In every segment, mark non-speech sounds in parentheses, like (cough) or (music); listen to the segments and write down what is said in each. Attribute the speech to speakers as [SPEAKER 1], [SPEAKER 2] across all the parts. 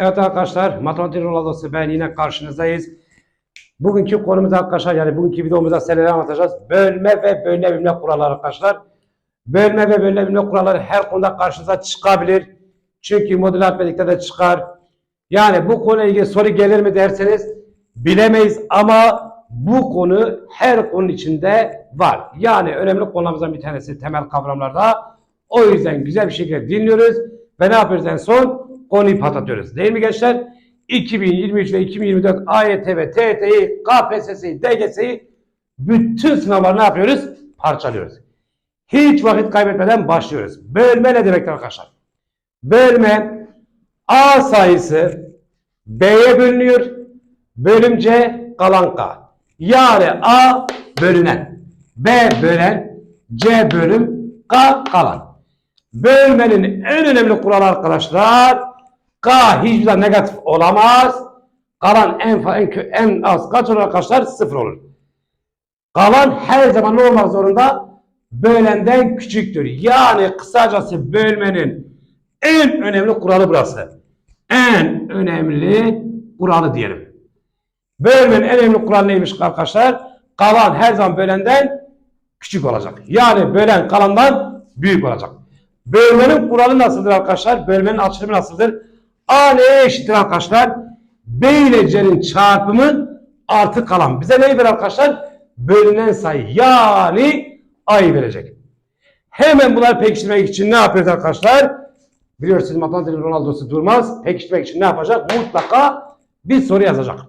[SPEAKER 1] Evet arkadaşlar, matematik Ronaldo'su ben yine karşınızdayız. Bugünkü konumuz arkadaşlar yani bugünkü videomuzda sizlere anlatacağız. Bölme ve bölünebilme kuralları arkadaşlar. Bölme ve bölünebilme kuralları her konuda karşınıza çıkabilir. Çünkü modül atmetikte de çıkar. Yani bu konuyla ilgili soru gelir mi derseniz bilemeyiz ama bu konu her konunun içinde var. Yani önemli konularımızdan bir tanesi temel kavramlarda. O yüzden güzel bir şekilde dinliyoruz ve ne yapıyoruz en son? Konuyu patlatıyoruz. Değil mi gençler? 2023 ve 2024 AYT ve TYT'yi, KPSS'yi, DGS'yi bütün sınavları ne yapıyoruz? Parçalıyoruz. Hiç vakit kaybetmeden başlıyoruz. Bölme ne demektir arkadaşlar? Bölme A sayısı B'ye bölünüyor. Bölüm C kalan K. Yani A bölünen, B bölen, C bölüm, K kalan. Bölmenin en önemli kuralı arkadaşlar K hiçbir zaman negatif olamaz. Kalan en, en, en az kaç olur arkadaşlar? Sıfır olur. Kalan her zaman ne olmak zorunda? Bölenden küçüktür. Yani kısacası bölmenin en önemli kuralı burası. En önemli kuralı diyelim. Bölmenin en önemli kuralı neymiş arkadaşlar? Kalan her zaman bölenden küçük olacak. Yani bölen kalandan büyük olacak. Bölmenin kuralı nasıldır arkadaşlar? Bölmenin açılımı nasıldır? A neye eşittir arkadaşlar? B ile C'nin çarpımı artı kalan. Bize neyi verir arkadaşlar? Bölünen sayı. Yani A'yı verecek. Hemen bunları pekiştirmek için ne yapıyoruz arkadaşlar? Biliyorsunuz matematiğin Ronaldo'su durmaz. Pekiştirmek için ne yapacak? Mutlaka bir soru yazacak.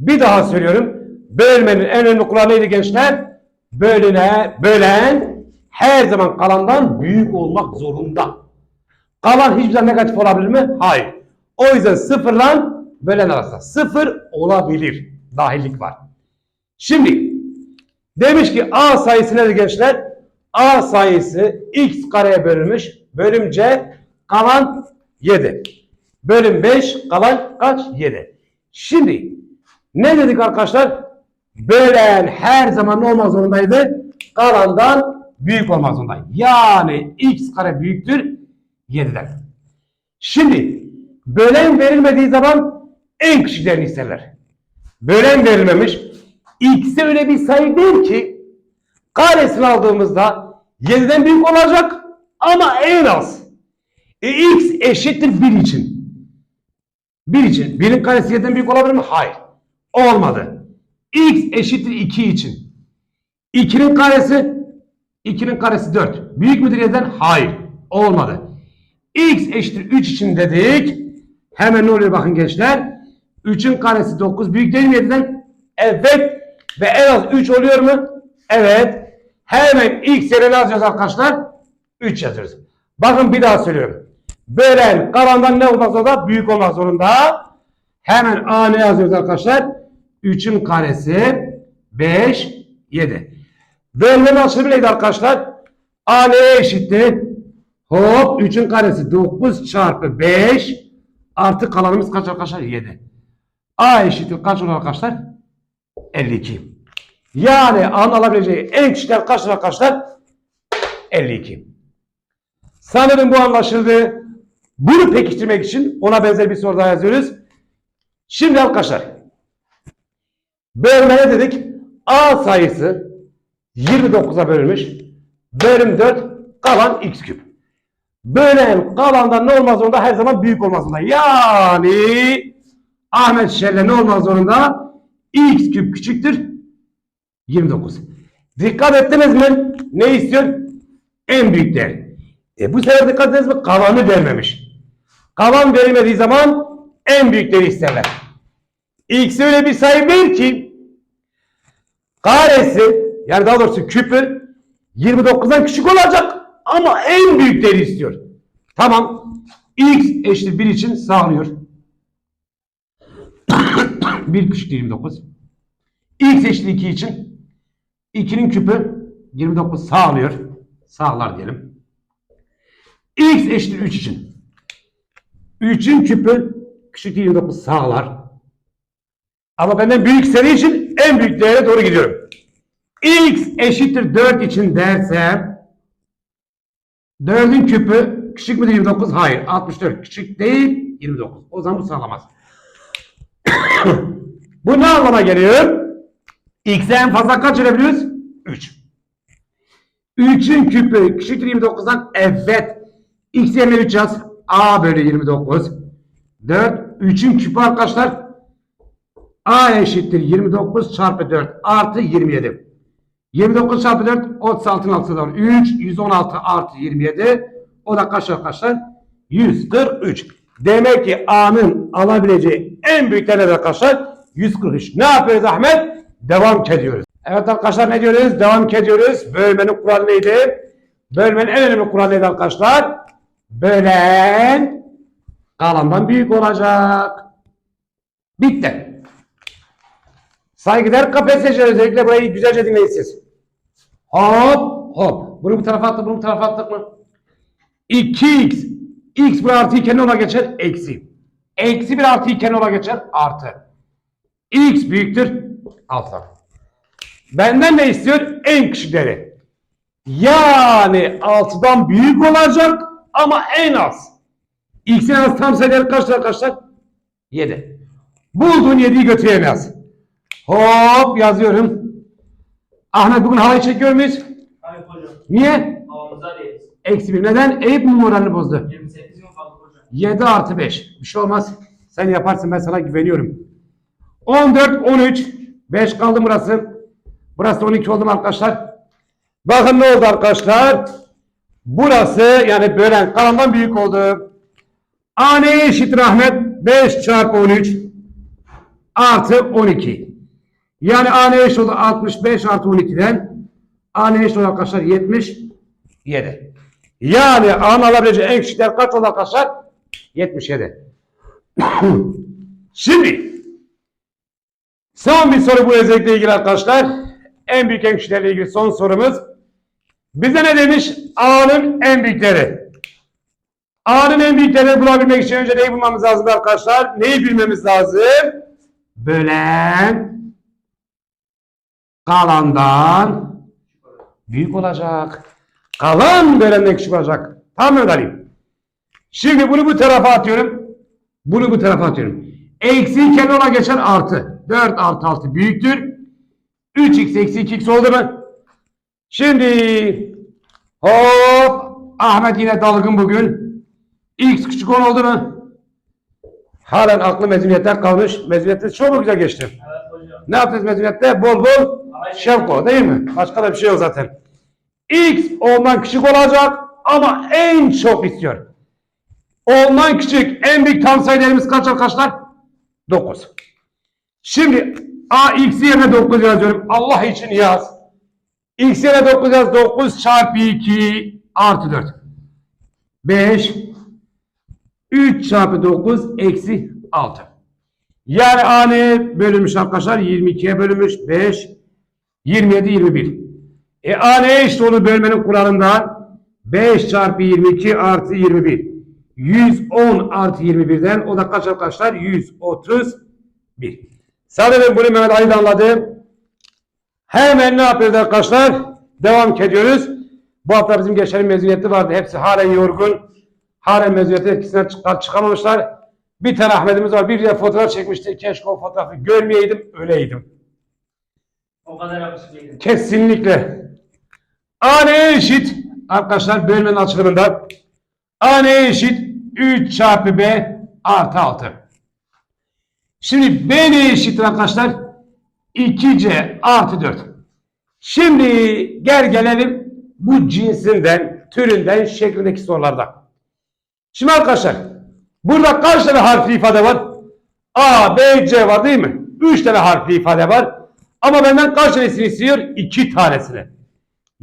[SPEAKER 1] Bir daha söylüyorum. Bölmenin en önemli kuralı neydi gençler? Bölüne, bölen her zaman kalandan büyük olmak zorunda. Kalan hiçbir zaman negatif olabilir mi? Hayır. O yüzden sıfırla bölen arasında sıfır olabilir. Dahillik var. Şimdi demiş ki A sayısı nedir gençler? A sayısı x kareye bölünmüş. Bölüm C kalan 7. Bölüm 5 kalan kaç? 7. Şimdi ne dedik arkadaşlar? Bölen her zaman ne olmak zorundaydı? Kalandan büyük olmak zorunda. Yani x kare büyüktür 7'den. Şimdi bölen verilmediği zaman en küçüklerini isterler. Bölen verilmemiş. X'e öyle bir sayı değil ki karesini aldığımızda 7'den büyük olacak ama en az. E, X eşittir 1 için. 1 için. 1'in karesi 7'den büyük olabilir mi? Hayır. Olmadı. X eşittir 2 için. 2'nin karesi 2'nin karesi 4. Büyük müdür 7'den? Hayır. Olmadı. X eşittir 3 için dedik. Hemen ne oluyor bakın gençler. 3'ün karesi 9. Büyük değil mi 7'den? Evet. Ve en az 3 oluyor mu? Evet. Hemen X yerine ne yazıyoruz arkadaşlar? 3 yazıyoruz. Bakın bir daha söylüyorum. Bölen kalandan ne olmak zorunda? Büyük olmak zorunda. Hemen A ne yazıyoruz arkadaşlar? 3'ün karesi 5, 7. Bölmenin açılımı neydi arkadaşlar? A neye eşitti? Hop 3'ün karesi 9 çarpı 5 artı kalanımız kaç arkadaşlar? 7. A eşittir kaç olur arkadaşlar? 52. Yani A'nın alabileceği en küçükler kaçtır arkadaşlar? 52. Sanırım bu anlaşıldı. Bunu pekiştirmek için ona benzer bir soru daha yazıyoruz. Şimdi arkadaşlar bölme ne dedik? A sayısı 29'a bölünmüş. Bölüm 4 kalan x küp. Bölen kalandan ne olmaz zorunda? Her zaman büyük olmaz zorunda. Yani Ahmet Şerle ne olmaz zorunda? x küp küçüktür 29. Dikkat ettiniz mi? Ne istiyor? En büyük değer. E bu sefer dikkat ettiniz mi? Kalanı vermemiş. Kalan verilmediği zaman en büyükleri isterler. X öyle bir sayı ver ki karesi yani daha doğrusu küpü 29'dan küçük olacak ama en büyükleri istiyor. Tamam. X eşittir 1 için sağlıyor. (coughs) 1 küçük 29. X eşittir 2 için 2'nin küpü 29 sağlıyor. Sağlar diyelim. X eşittir 3 için. 3'ün küpü küçük 29 sağlar. Ama benden büyük seri için en büyük değere doğru gidiyorum. X eşittir 4 için dersem 4'ün küpü küçük müdür 29? Hayır. 64 küçük değil. 29. O zaman bu sağlamaz. (coughs) bu ne anlama geliyor? X'e en fazla kaç verebiliyoruz? 3. 3'ün küpü küçüktür 29'dan evet. X yerine 3 yaz. A bölü 29. 4. 3'ün küpü arkadaşlar. A eşittir 29 çarpı 4 artı 27. 29 çarpı 4 36'ın altından 3 116 artı 27 o da kaç arkadaşlar? 143. Demek ki A'nın alabileceği en büyük değer arkadaşlar 143. Ne yapıyoruz Ahmet? Devam ediyoruz. Evet arkadaşlar ne diyoruz? Devam ediyoruz. Bölmenin kuralı neydi? Bölmenin en önemli kuralı neydi arkadaşlar? Bölen kalandan büyük olacak. Bitti. Saygıdeğer KPSS özellikle burayı güzelce dinleyin siz. Hop hop. Bunu bu tarafa attık, bunu bu tarafa attık mı? 2x. x bir artı iken ona geçer? Eksi. Eksi bir artı iken ona geçer? Artı. x büyüktür. Altta. Benden ne istiyor? En küçük değeri. Yani 6'dan büyük olacak ama en az. X'in en az tam sayıları kaçtır arkadaşlar? 7. Bulduğun 7'yi götüremez. Hop yazıyorum. Ahmet bugün havayı çekiyor muyuz?
[SPEAKER 2] Hayır hocam.
[SPEAKER 1] Niye?
[SPEAKER 2] Havamıza değiliz.
[SPEAKER 1] Eksi bir. Neden? Eyüp mü moralini bozdu?
[SPEAKER 2] 28 gün kaldı hocam.
[SPEAKER 1] 7 artı 5. Bir şey olmaz. Sen yaparsın ben sana güveniyorum. 14, 13. 5 kaldı burası. Burası 12 oldu mu arkadaşlar? Bakın ne oldu arkadaşlar? Burası yani bölen kalandan büyük oldu. A neye eşittir Ahmet? 5 çarpı 13 artı 12. Yani A neye eşit oldu? 65 artı 12'den. A neye eşit oldu arkadaşlar? 77. Yani A'nın alabileceği en küçük değer kaç arkadaşlar? (clears throat) 77. Şimdi son bir soru bu özellikle ilgili arkadaşlar. En büyük en küçüklerle ilgili son sorumuz. Bize ne demiş? A'nın en büyükleri. A'nın en büyüklerini bulabilmek için önce neyi bulmamız lazım arkadaşlar? Neyi bilmemiz lazım? Bölen kalandan büyük olacak. Kalan bölenden küçük olacak. Tam ödelim. Şimdi bunu bu tarafa atıyorum. Bunu bu tarafa atıyorum. Eksi iken ona geçer artı. 4 artı 6 büyüktür. 3x eksi 2x oldu mu? Şimdi hop Ahmet yine dalgın bugün. X küçük 10 oldu mu? Halen aklı mezuniyetten kalmış. Mezuniyette çok güzel geçti?
[SPEAKER 2] Evet hocam.
[SPEAKER 1] Ne yaptınız mezuniyette? Bol bol şevko değil mi? Başka da bir şey yok zaten. X ondan küçük olacak ama en çok istiyor. Ondan küçük en büyük tam sayı değerimiz kaç arkadaşlar? 9. Şimdi A x yerine 9 yazıyorum. Allah için yaz. X yerine 9 yaz. 9 çarpı 2 artı 4. 5 3 çarpı 9 eksi 6. Yani A ne bölünmüş arkadaşlar? 22'ye bölünmüş. 5 27 21. E A ne işte onu bölmenin kuralından 5 çarpı 22 artı 21. 110 artı 21'den o da kaç arkadaşlar? 131. Sadece bunu Mehmet Ali de anladı. Hemen ne yapıyoruz arkadaşlar? Devam ediyoruz. Bu hafta bizim gençlerin mezuniyeti vardı. Hepsi halen yorgun. Halen mezuniyeti etkisinden çıkamamışlar. Bir tane Ahmet'imiz var. Bir de fotoğraf çekmişti. Keşke o fotoğrafı görmeyeydim. Öleydim.
[SPEAKER 2] O kadar yakışıklıydı.
[SPEAKER 1] Kesinlikle. A neye eşit? Arkadaşlar bölmenin açılımında A neye eşit? 3 çarpı B artı 6. Şimdi B neye eşittir arkadaşlar? 2C artı 4. Şimdi gel gelelim bu cinsinden, türünden, şeklindeki sorularda. Şimdi arkadaşlar burada kaç tane harfli ifade var? A, B, C var değil mi? 3 tane harfli ifade var. Ama benden kaç tanesini istiyor? 2 tanesini.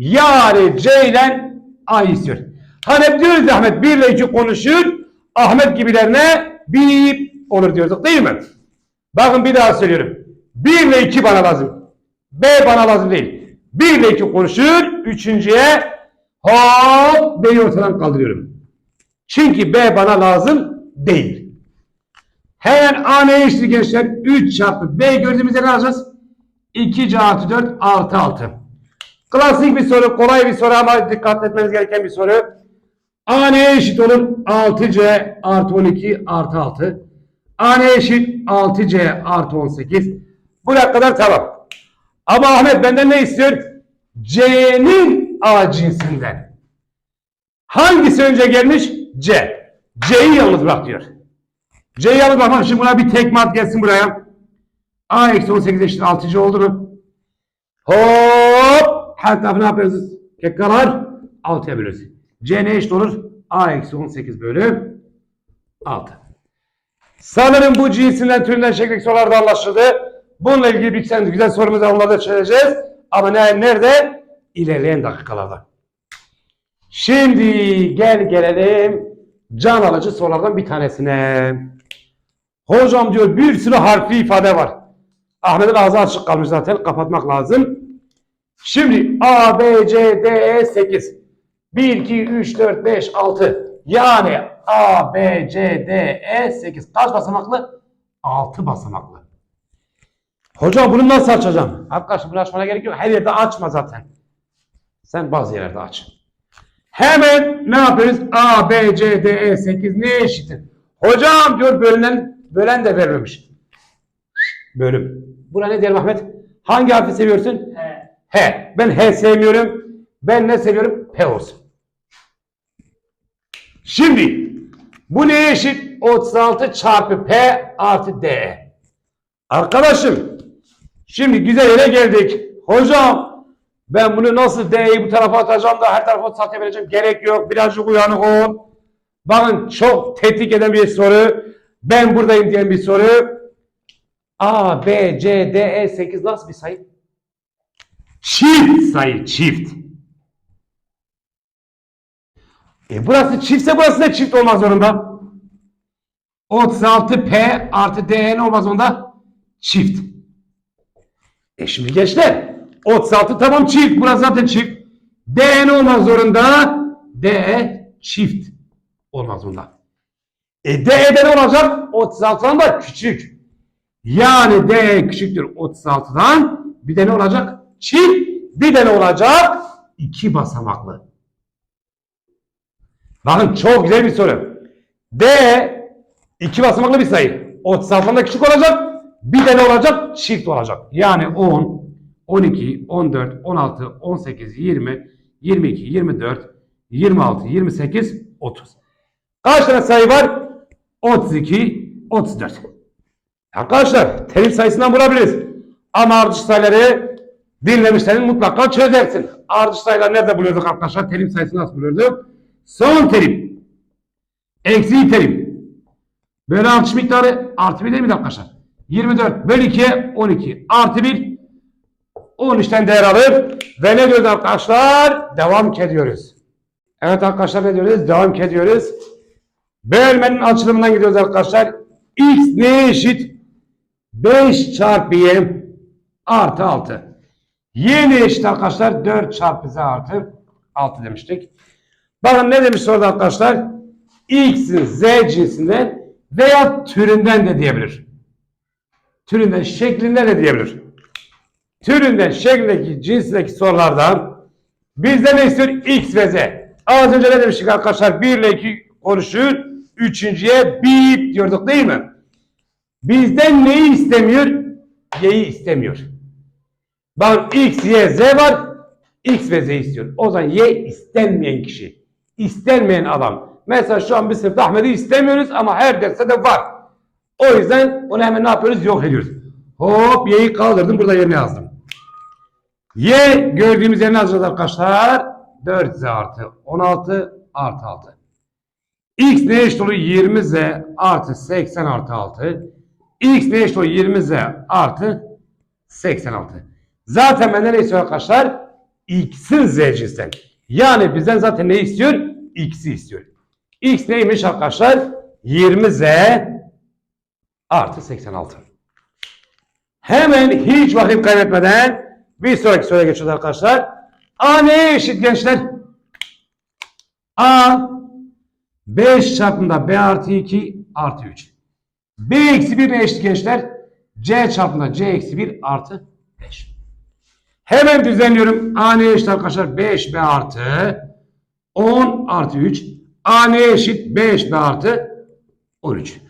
[SPEAKER 1] Yani C ile A istiyor. Hani hep diyoruz Ahmet 1 ile 2 konuşur. Ahmet gibilerine bip olur diyorduk değil mi? Bakın bir daha söylüyorum. 1 ile 2 bana lazım. B bana lazım değil. 1 ile 2 konuşur. Üçüncüye hop B'yi ortadan kaldırıyorum. Çünkü B bana lazım değil. Hemen A neye gençler? 3 çarpı B gördüğümüzde ne alacağız? 2C artı 4 artı 6. Klasik bir soru, kolay bir soru ama dikkat etmeniz gereken bir soru. A neye eşit olur? 6C artı 12 artı 6. A neye eşit? 6C artı 18. Buraya kadar tamam. Ama Ahmet benden ne istiyor? C'nin A cinsinden. Hangisi önce gelmiş? C. C'yi yalnız bırak diyor. C'yi yalnız bırakmam. Şimdi buna bir tekme at gelsin buraya. A eksi 18 eşittir 6C oldu mu? Hop! Her tarafı ne yapıyoruz? Kekkalar 6'ya bölüyoruz. C ne eşit olur? A eksi 18 bölü 6. Sanırım bu cinsinden türünden şeklindeki sorular da anlaşıldı. Bununla ilgili bir tane güzel sorumuz var, onları da çözeceğiz. Ama ne, nerede? İlerleyen dakikalarda. Şimdi gel gelelim can alıcı sorulardan bir tanesine. Hocam diyor bir sürü harfli ifade var. Ahmet'in ağzı açık kalmış zaten kapatmak lazım. Şimdi A, B, C, D, E 8. 1, 2, 3, 4, 5, 6. Yani A, B, C, D, E 8. Kaç basamaklı? 6 basamaklı. Hocam bunu nasıl açacağım? Arkadaşlar bunu açmana gerek yok. Her yerde açma zaten. Sen bazı yerlerde aç. Hemen ne yapıyoruz? A, B, C, D, E 8 ne eşittir? Hocam diyor bölünen, bölen de vermemiş. Bölüm. Buna ne diyelim Ahmet? Hangi harfi seviyorsun?
[SPEAKER 2] He.
[SPEAKER 1] H. Ben H sevmiyorum. Ben ne seviyorum? P olsun. Şimdi bu neye eşit? 36 çarpı P artı D. Arkadaşım şimdi güzel yere geldik. Hocam ben bunu nasıl D'yi bu tarafa atacağım da her tarafa satabileceğim. Gerek yok. Birazcık uyanık ol. Bakın çok tetik eden bir soru. Ben buradayım diyen bir soru. A, B, C, D, E 8 nasıl bir sayı? Çift sayı çift. E burası çiftse burası da çift olmak zorunda. 36P artı DN olmaz zorunda. Çift. E şimdi gençler 36 tamam çift. Burası zaten çift. DN olmak zorunda. DE çift olmak zorunda. E DE'de ne olacak? 36'dan da küçük. Yani D küçüktür 36'dan. Bir de ne olacak? Çift. Bir ne olacak? İki basamaklı. Bakın çok güzel bir soru. D iki basamaklı bir sayı. 36'dan da küçük olacak. Bir de ne olacak? Çift olacak. Yani 10, 12, 14, 16, 18, 20, 22, 24, 26, 28, 30. Kaç tane sayı var? 32, 34. Arkadaşlar terim sayısından bulabiliriz. Ama ardış sayıları dinlemişlerin mutlaka çözersin. Ardış sayıları nerede buluyorduk arkadaşlar? Terim sayısını nasıl buluyorduk? Son terim. Eksi terim. Böyle artış miktarı artı 1 değil mi arkadaşlar? 24 bölü 2'ye 12 artı 1 13'ten değer alır. Ve ne diyoruz arkadaşlar? Devam ediyoruz. Evet arkadaşlar ne diyoruz? Devam ediyoruz. Bölmenin açılımından gidiyoruz arkadaşlar. X neye eşit? 5 çarpı y artı 6. Y ne eşit arkadaşlar? 4 çarpı z artı 6 demiştik. Bakın ne demiş orada arkadaşlar? X'in z cinsinden veya türünden de diyebilir. Türünden, şeklinden de diyebilir. Türünden, şeklindeki, cinsindeki sorulardan bizde ne istiyor? X ve Z. Az önce ne demiştik arkadaşlar? 1 ile 2 konuşuyor. Üçüncüye bip diyorduk değil mi? Bizden neyi istemiyor? Y'yi istemiyor. Bak X, Y, Z var. X ve Z istiyor. O zaman Y istenmeyen kişi. İstenmeyen adam. Mesela şu an bir sınıfta Ahmet'i istemiyoruz ama her derste de var. O yüzden onu hemen ne yapıyoruz? Yok ediyoruz. Hop Y'yi kaldırdım. Burada yerine yazdım. Y gördüğümüz yerine yazacağız arkadaşlar. 4Z artı 16 artı 6. X ne eşit oluyor? 20Z artı 80 artı 6. X ne eşit oluyor? 20Z artı 86. Zaten benden ne istiyor arkadaşlar? X'in Z cinsinden. Yani bizden zaten ne istiyor? X'i istiyor. X neymiş arkadaşlar? 20Z artı 86. Hemen hiç vakit kaybetmeden bir sonraki soruya geçiyoruz arkadaşlar. A neye eşit gençler? A 5 çarpımda B artı 2 artı 3. B eksi 1 ne eşit gençler? C çarpımda C eksi 1 artı 5. Hemen düzenliyorum. A neye eşit arkadaşlar? 5B artı 10 artı 3 A neye eşit? 5B artı 13.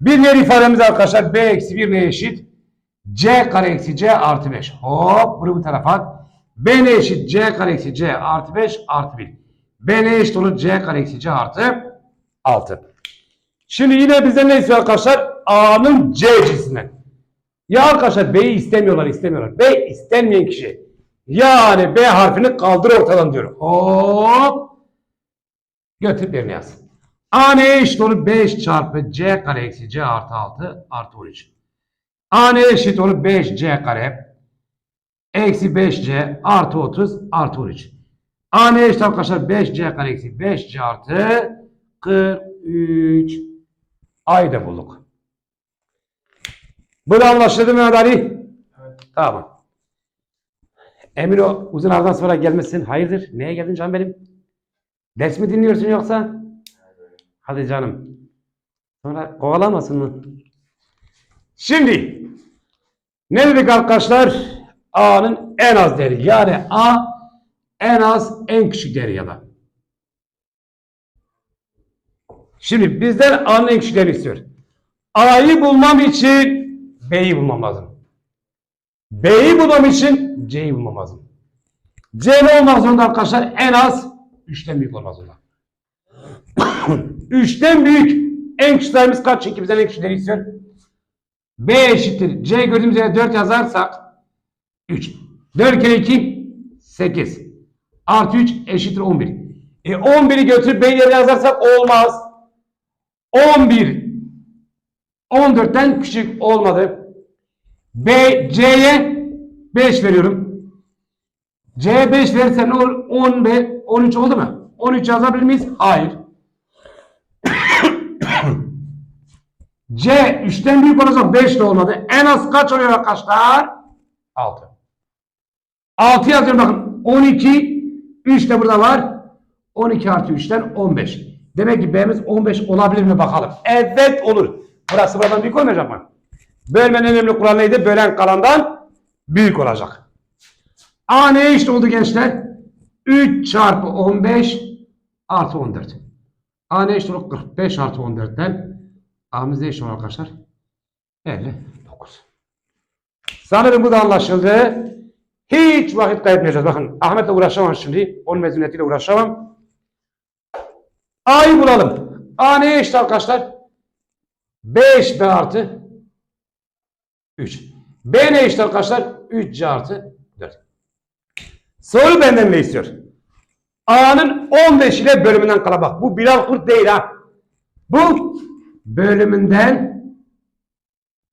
[SPEAKER 1] Bir diğer ifademiz arkadaşlar B eksi 1 neye eşit? C kare eksi C artı 5. Hop bunu bu tarafa at. B ne eşit? C kare eksi C artı 5 artı 1. B ne eşit olur? C kare eksi C artı 6. Şimdi yine bizden ne istiyor arkadaşlar? A'nın C cinsinden. Ya arkadaşlar B'yi istemiyorlar istemiyorlar. B istenmeyen kişi. Yani B harfini kaldır ortadan diyor. Hop. Götür yerine yaz. A neye eşit olur? 5 çarpı C kare eksi C artı 6 artı 13. A neye eşit olur? 5C kare eksi 5C artı 30 artı 13. A neye eşit arkadaşlar? 5C kare eksi 5C artı 43. A'yı da bulduk. Bu da anlaşıldı mı Mehmet Ali?
[SPEAKER 2] Evet.
[SPEAKER 1] Tamam. Emin o uzun aradan sonra gelmesin. Hayırdır? Neye geldin canım benim? Ders mi dinliyorsun yoksa? Hadi canım. Sonra kovalamasın mı? Şimdi ne dedik arkadaşlar? A'nın en az değeri. Yani A en az en küçük değeri ya da. Şimdi bizden A'nın en küçük değerini istiyor. A'yı bulmam için B'yi bulmam lazım. B'yi bulmam için C'yi bulmam lazım. C ne olmak zorunda arkadaşlar? En az 3'ten büyük olmak zorunda. (coughs) 3'ten büyük en küçük kaç? Çünkü bizden en küçükleri istiyor. B eşittir. C gördüğümüz yere 4 yazarsak 3. 4 kere 2 8. Artı 3 eşittir 11. E 11'i götürüp B yerine yazarsak olmaz. 11 14'ten küçük olmadı. B, C'ye 5 veriyorum. C 5 verirsen ne olur? 10 ve 13 oldu mu? 13 yazabilir miyiz? Hayır. (coughs) C 3'ten büyük olacak 5 de olmadı. En az kaç oluyor arkadaşlar? 6. 6 yazıyorum bakın. 12 3 de burada var. 12 artı 3'ten 15. Demek ki B'miz 15 olabilir mi bakalım. Evet olur. Burası buradan büyük olmayacak mı? Bölmenin en önemli kuralı neydi? Bölen kalandan büyük olacak. A neye eşit oldu gençler? 3 çarpı 15 artı 14. A neye eşit oldu? 45 artı 14'ten A'mız ne eşit olur arkadaşlar? 59. Sanırım bu da anlaşıldı. Hiç vakit kaybetmeyeceğiz. Bakın Ahmet'le uğraşamam şimdi. Onun mezuniyetiyle uğraşamam. A'yı bulalım. A neye eşit arkadaşlar? 5B artı 3. B ne eşit arkadaşlar? 3C artı 4. Soru benden ne istiyor? A'nın 15 ile bölümünden kala bak. Bu Bilal Kurt değil ha. Bu bölümünden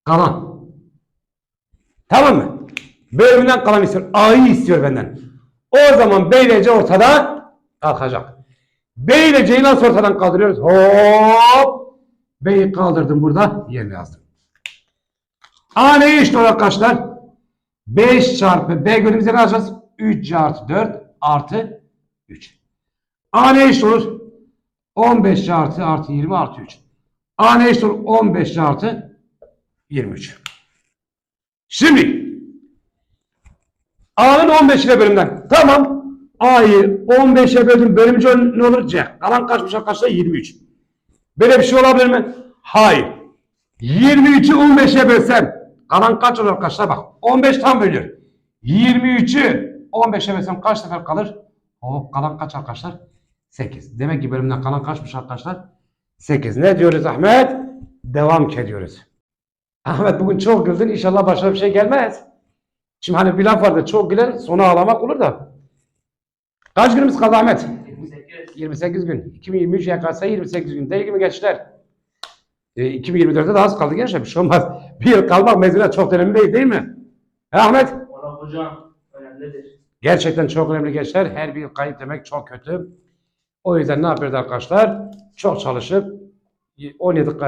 [SPEAKER 1] kalan. Tamam mı? Bölümünden kalan istiyor. A'yı istiyor benden. O zaman B ile C ortada kalkacak. B ile C'yi nasıl ortadan kaldırıyoruz? Hop! B'yi kaldırdım burada. Yerine yazdım. A eşit olur arkadaşlar? 5 çarpı B gördüğümüz yere alacağız. 3C artı 4 artı 3. A neye eşit olur? 15 artı artı 20 artı 3. A neye eşit olur? 15 artı 23. Şimdi A'nın 15 ile bölümden. Tamam. A'yı 15'e böldüm. Bölümcü ne olur? C. Kalan kaçmış arkadaşlar? 23. Böyle bir şey olabilir mi? Hayır. 23'ü 15'e bölsem kalan kaç olur arkadaşlar? Bak 15 tam bölüyor. 23'ü 15'e bölsem kaç sefer kalır? Hop kalan kaç arkadaşlar? 8. Demek ki bölümden kalan kaçmış arkadaşlar? 8. Ne diyoruz Ahmet? Devam ediyoruz. Ahmet bugün çok güldün. İnşallah başka bir şey gelmez. Şimdi hani bir laf vardı. Çok gülen sonu ağlamak olur da. Kaç günümüz kaldı Ahmet?
[SPEAKER 2] 28.
[SPEAKER 1] 28 gün. 2023 YKS 28 gün. Değil mi gençler? E, 2024'te daha az kaldı gençler. Bir şey olmaz. (laughs) Bir yıl kalmak mezuniyet çok önemli değil değil mi? He Ahmet?
[SPEAKER 2] Valla hocam önemlidir.
[SPEAKER 1] Gerçekten çok önemli gençler. Her bir yıl kayıp demek çok kötü. O yüzden ne yapıyoruz arkadaşlar? Çok çalışıp 17 e,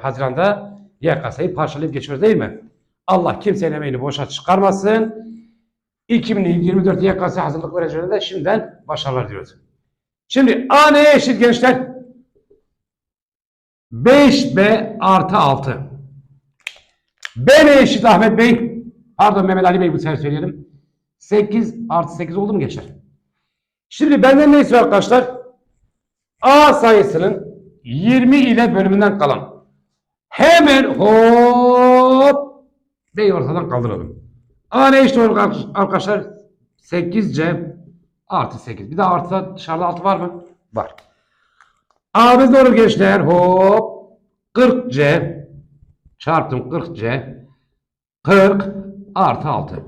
[SPEAKER 1] Haziran'da YKS'yi parçalayıp geçiyoruz değil mi? Allah kimsenin emeğini boşa çıkarmasın. 2024 YKS hazırlık vericilerine de şimdiden başarılar diliyoruz. Şimdi A neye eşit gençler? 5B artı 6. B neye eşit Ahmet Bey? Pardon Mehmet Ali Bey bu sefer söyleyelim. 8 artı 8 oldu mu gençler? Şimdi benden ne istiyor arkadaşlar? A sayısının 20 ile bölümünden kalan hemen hop B'yi ortadan kaldıralım. A ne işte olur arkadaşlar? 8C artı 8. Bir de artı dışarıda altı var mı? Var. A'mız olur gençler? Hop 40C çarptım 40C 40 artı 6.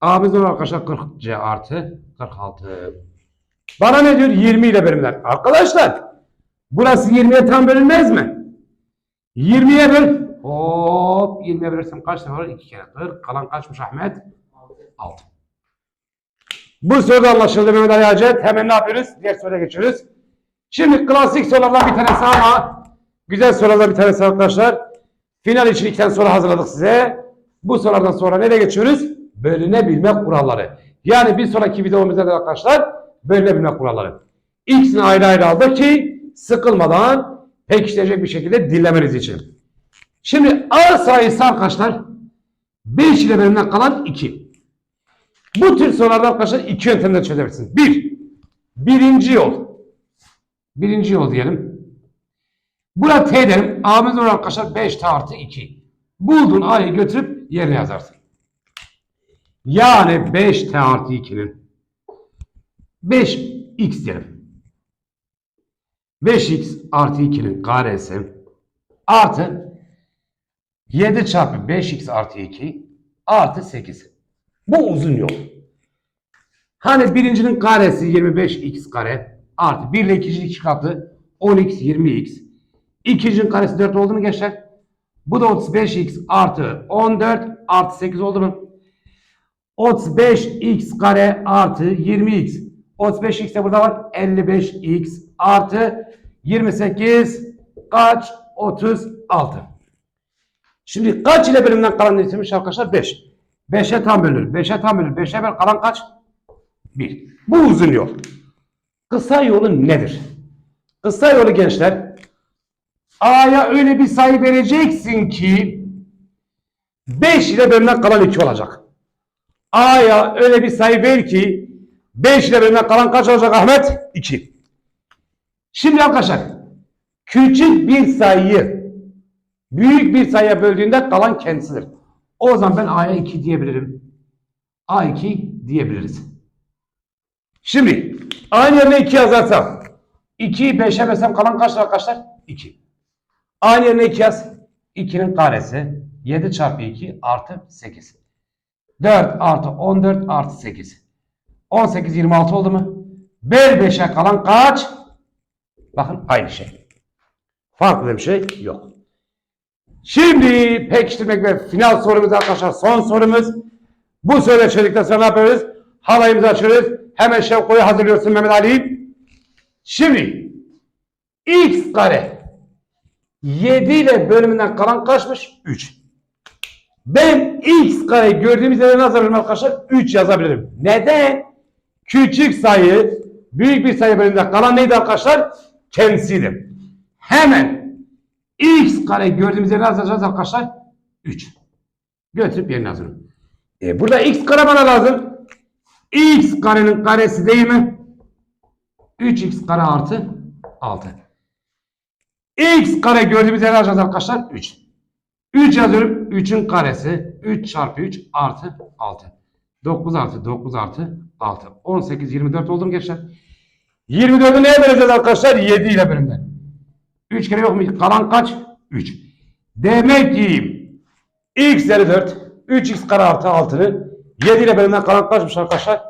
[SPEAKER 1] A'mız olur arkadaşlar? 40C artı 46. Bana ne diyor? 20 ile bölümler. Arkadaşlar burası 20'ye tam bölünmez mi? 20'ye böl. Hop 20'ye bölersem kaç tane var? 2 kere 40. Kalan kaçmış Ahmet? 6. Bu soruda anlaşıldı Mehmet Ali Hacet. Hemen ne yapıyoruz? Diğer soruya geçiyoruz. Şimdi klasik sorulardan bir tanesi ama güzel sorulardan bir tanesi arkadaşlar. Final için iki tane soru hazırladık size. Bu sorulardan sonra nereye geçiyoruz? Bölünebilme kuralları. Yani bir sonraki videomuzda da arkadaşlar bölünebilme kuralları. İkisini ayrı ayrı aldık ki sıkılmadan pekiştirecek bir şekilde dinlemeniz için. Şimdi A sayısı arkadaşlar 5 ile bölümden kalan 2. Bu tür sorularda arkadaşlar iki yöntemle çözebilirsiniz. Bir, birinci yol. Birinci yol diyelim. Burada T derim. A'mız var arkadaşlar 5T artı 2. Buldun A'yı götürüp yerine yazarsın. Yani 5T artı 2'nin 5X diyelim. 5X artı 2'nin karesi artı 7 çarpı 5X artı 2 artı 8. Bu uzun yol. Hani birincinin karesi 25x kare artı 1 ile ikincinin iki katı 10x 20x. İkincinin karesi 4 oldu mu gençler? Bu da 35x artı 14 artı 8 oldu mu? 35x kare artı 20x. 35x de burada var. 55x artı 28 kaç? 36. Şimdi kaç ile bölümden kalan istemiş arkadaşlar? 5. 5'e tam bölünür. 5'e tam bölünür. 5'e böl kalan kaç? 1. Bu uzun yol. Kısa yolu nedir? Kısa yolu gençler A'ya öyle bir sayı vereceksin ki 5 ile bölümden kalan 2 olacak. A'ya öyle bir sayı ver ki 5 ile bölümden kalan kaç olacak Ahmet? 2. Şimdi arkadaşlar küçük bir sayıyı büyük bir sayıya böldüğünde kalan kendisidir. O zaman ben A'ya 2 diyebilirim. A2 diyebiliriz. Şimdi aynı yerine 2 yazarsam 2'yi 5'e bölsem kalan kaç arkadaşlar? 2. Aynı yerine 2 yaz. 2'nin karesi 7 çarpı 2 artı 8. 4 artı 14 artı 8. 18 26 oldu mu? Böl 5'e kalan kaç? Bakın aynı şey. Farklı bir şey yok. Şimdi pekiştirmek ve final sorumuz arkadaşlar son sorumuz. Bu soruyu çözdükten sonra ne yapıyoruz? Halayımızı açıyoruz. Hemen Şevko'yu hazırlıyorsun Mehmet Ali. Şimdi x kare 7 ile bölümünden kalan kaçmış? 3. Ben x kare gördüğümüz yere ne yazabilirim arkadaşlar? 3 yazabilirim. Neden? Küçük sayı büyük bir sayı bölümünden kalan neydi arkadaşlar? Kendisiydi. Hemen x kare gördüğümüz yere ne yazacağız arkadaşlar? 3. Götürüp yerine yazıyorum. E burada x kare bana lazım. x karenin karesi değil mi? 3x kare artı 6. x kare gördüğümüz yere yazacağız arkadaşlar? 3. 3 yazıyorum. 3'ün karesi 3 çarpı 3 artı 6. 9 artı 9 artı 6. 18, 24 oldu mu gençler? 24'ü neye böleceğiz arkadaşlar? 7 ile bölümden. 3 kere yok mu? Kalan kaç? 3. Demek ki x üzeri 4 3x kare artı 6'nın 7 ile bölümden kalan kaçmış arkadaşlar?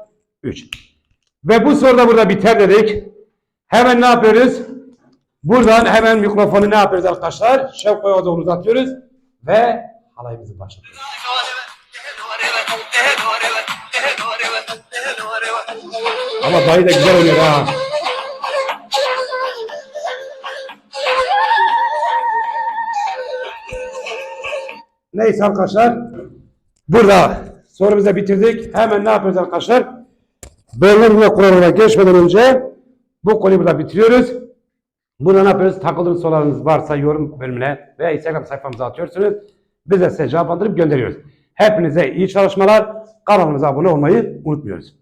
[SPEAKER 1] 3. Ve bu soruda burada biter dedik. Hemen ne yapıyoruz? Buradan hemen mikrofonu ne yapıyoruz arkadaşlar? Şevko'ya doğru uzatıyoruz ve halayımızı başlatıyoruz. Ama dayı da güzel oynuyor ha. Neyse arkadaşlar. Burada sorumuzu bitirdik. Hemen ne yapıyoruz arkadaşlar? Bölme kuralına geçmeden önce bu konuyu burada bitiriyoruz. Burada ne yapıyoruz? Takıldığınız sorularınız varsa yorum bölümüne veya Instagram sayfamıza atıyorsunuz. Biz de size cevaplandırıp gönderiyoruz. Hepinize iyi çalışmalar. Kanalımıza abone olmayı unutmuyoruz.